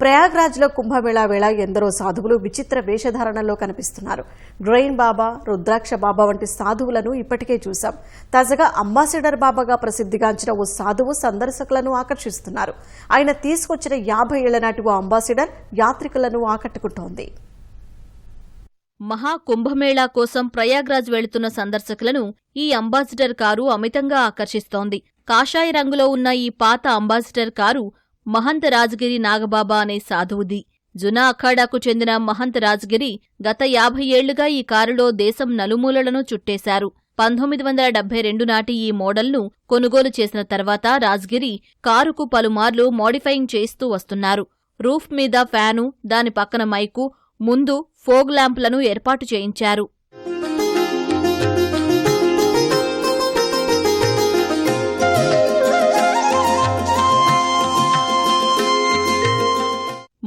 ప్రయాగ్రాజ్లో కుంభమేళా వేళ ఎందరో సాధువులు విచిత్ర వేషధారణలో కనిపిస్తున్నారు. డ్రైన్ బాబా రుద్రాక్ష బాబా వంటి సాధువులను ఇప్పటికే చూశాం. తాజాగా అంబాసిడర్ బాబాగా ప్రసిద్ధిగాంచిన ఓ సాధువు సందర్శకులను ఆకర్షిస్తున్నారు. ఆయన తీసుకొచ్చిన యాభై ఏళ్ళ నాటి ఓ అంబాసిడర్ యాత్రికులను ఆకట్టుకుంటోంది. మహాకుంభమేళా కోసం ప్రయాగ్రాజ్ వెళుతున్న సందర్శకులను ఈ అంబాసిడర్ కారు అమితంగా ఆకర్షిస్తోంది. కాషాయ రంగులో ఉన్న ఈ పాత అంబాసిడర్ కారు మహంత రాజగిరి నాగబాబా అనే సాధువుది. జునా అఖాడాకు చెందిన మహంత రాజగిరి గత యాభై ఏళ్ళుగా ఈ కారులో దేశం నలుమూలలను చుట్టేశారు. పంతొమ్మిది వందల డెబ్బై రెండు నాటి ఈ మోడల్ను కొనుగోలు చేసిన తర్వాత రాజ్గిరి కారుకు పలుమార్లు మోడిఫైయింగ్ చేస్తూ వస్తున్నారు. రూఫ్ మీద ఫ్యాను దాని పక్కన మైకు ముందు ఫోగ్ ల్యాంప్లను ఏర్పాటు చేయించారు.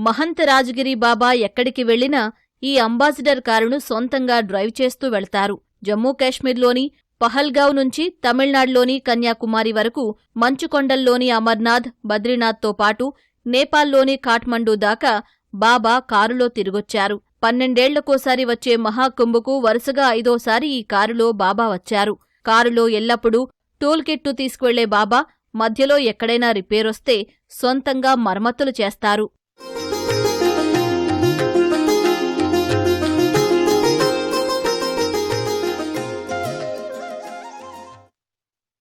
మహంత రాజగిరి బాబా ఎక్కడికి వెళ్ళినా ఈ అంబాసిడర్ కారును సొంతంగా డ్రైవ్ చేస్తూ వెళ్తారు. జమ్మూ కాశ్మీర్లోని పహల్గావ్ నుంచి తమిళనాడులోని కన్యాకుమారి వరకు మంచుకొండల్లోని అమర్నాథ్ బద్రీనాథ్తో పాటు నేపాల్లోని కాఠ్మండూ దాకా బాబా కారులో తిరిగొచ్చారు. పన్నెండేళ్ళకోసారి వచ్చే మహాకుంభకు వరుసగా ఐదోసారి ఈ కారులో బాబా వచ్చారు. కారులో ఎల్లప్పుడూ టూల్ కిట్టు తీసుకువెళ్ళే బాబా మధ్యలో ఎక్కడైనా రిపేరొస్తే సొంతంగా మరమ్మతులు చేస్తారు.